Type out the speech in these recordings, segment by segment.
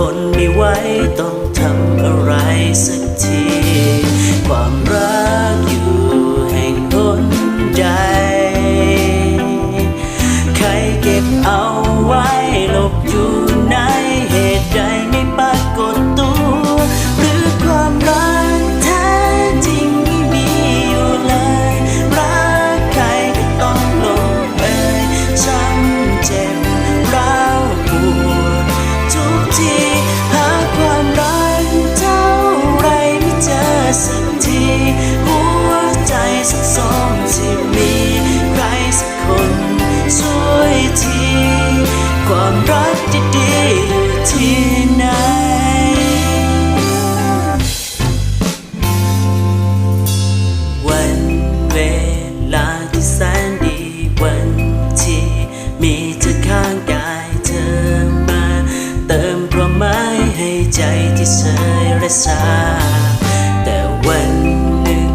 ทนไม่ไหวต้องทำอะไรสักทีความ ยรักาแต่วันหนึ่ง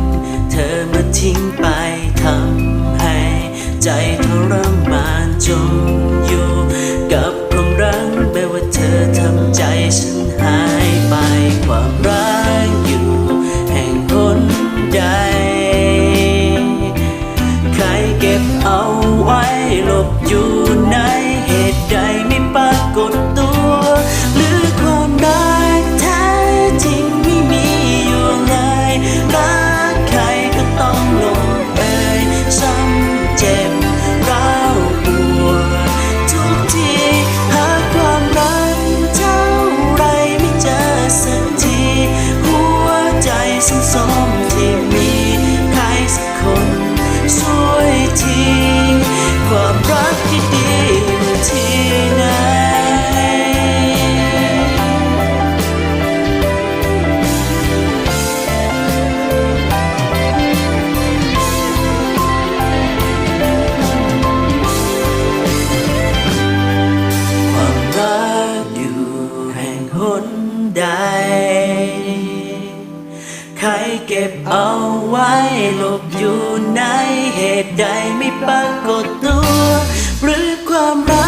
เธอมาทิ้งไปทำให้ ใจทรมานจมอยู่ กับความรักแม้ว่าเธอทำใจฉัน เก็บเอาไว้หลบอยู่ในเหตุใดไม่ปรากฏตัว หรือความรัก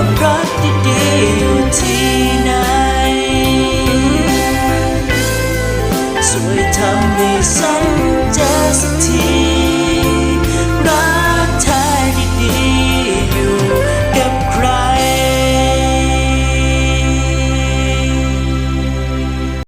ความรักดีๆอยู่ที่ไหนช่วยทำให้ฉันเจอสักที